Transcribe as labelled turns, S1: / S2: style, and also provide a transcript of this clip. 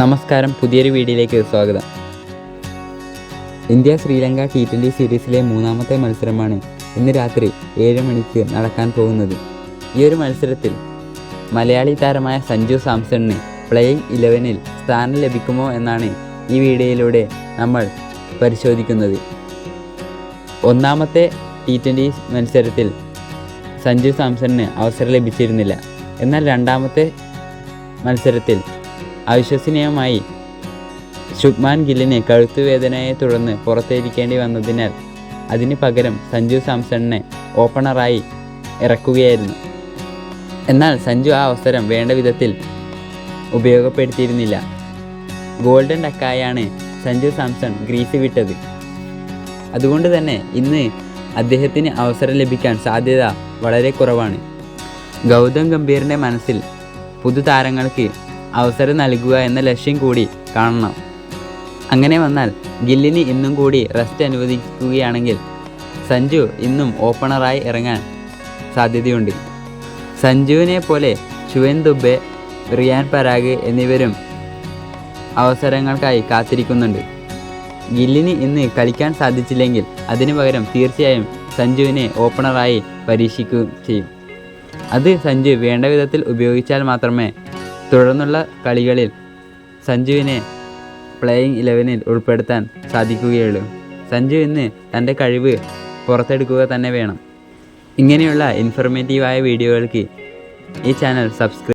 S1: നമസ്കാരം പുതിയൊരു വീഡിയോയിലേക്ക് സ്വാഗതം. ഇന്ത്യ ശ്രീലങ്ക ടി ട്വന്റി സീരീസിലെ മൂന്നാമത്തെ മത്സരമാണ് ഇന്ന് രാത്രി ഏഴ് മണിക്ക് നടക്കാൻ പോകുന്നത്. ഈ ഒരു മത്സരത്തിൽ മലയാളി താരമായ സഞ്ജു സാംസണിന് പ്ലേയിങ് ഇലവനിൽ സ്ഥാനം ലഭിക്കുമോ എന്നാണ് ഈ വീഡിയോയിലൂടെ നമ്മൾ പരിശോധിക്കുന്നത്. ഒന്നാമത്തെ ടി ട്വന്റി മത്സരത്തിൽ സഞ്ജു സാംസണിന് അവസരം ലഭിച്ചിരുന്നില്ല. എന്നാൽ രണ്ടാമത്തെ മത്സരത്തിൽ അവിശ്വസനീയമായി. ശുഭ്മാൻ ഗില്ലിന് കഴുത്തുവേദനയെ തുടർന്ന് പുറത്തേരിക്കേണ്ടി വന്നതിനാൽ അതിന് പകരം സഞ്ജു സാംസണിനെ ഓപ്പണറായി ഇറക്കുകയായിരുന്നു. എന്നാൽ സഞ്ജു ആ അവസരം വേണ്ട വിധത്തിൽ ഉപയോഗപ്പെടുത്തിയിരുന്നില്ല. ഗോൾഡൻ ഡക്കായാണ് സഞ്ജു സാംസൺ ഗ്രീസ് വിട്ടത്. അതുകൊണ്ട് തന്നെ ഇന്ന് അദ്ദേഹത്തിന് അവസരം ലഭിക്കാൻ സാധ്യത വളരെ കുറവാണ്. ഗൗതം ഗംഭീറിന്റെ മനസ്സിൽ പുതുതാരങ്ങൾക്ക് അവസരം നൽകുക എന്ന ലക്ഷ്യം കൂടി കാണണം. അങ്ങനെ വന്നാൽ ഗില്ലിന് ഇന്നും കൂടി റെസ്റ്റ് അനുവദിക്കുകയാണെങ്കിൽ സഞ്ജു ഇന്നും ഓപ്പണറായി ഇറങ്ങാൻ സാധ്യതയുണ്ട്. സഞ്ജുവിനെ പോലെ ശുവൻ ദുബെ റിയാൻ പരാഗ് എന്നിവരും അവസരങ്ങൾക്കായി കാത്തിരിക്കുന്നുണ്ട്. ഗില്ലിന് ഇന്ന് കളിക്കാൻ സാധിച്ചില്ലെങ്കിൽ അതിനു പകരം തീർച്ചയായും സഞ്ജുവിനെ ഓപ്പണറായി പരീക്ഷിക്കുകയും ചെയ്യും. അത് സഞ്ജു വേണ്ട വിധത്തിൽ ഉപയോഗിച്ചാൽ മാത്രമേ തുടർന്നുള്ള കളികളിൽ സഞ്ജുവിനെ പ്ലേയിങ് ഇലവനിൽ ഉൾപ്പെടുത്താൻ സാധിക്കുകയുള്ളൂ. സഞ്ജു ഇന്ന് തന്റെ കഴിവ് പുറത്തെടുക്കുക തന്നെ വേണം. ഇങ്ങനെയുള്ള ഇൻഫർമേറ്റീവായ വീഡിയോകൾക്ക് ഈ ചാനൽ സബ്സ്ക്രൈബ്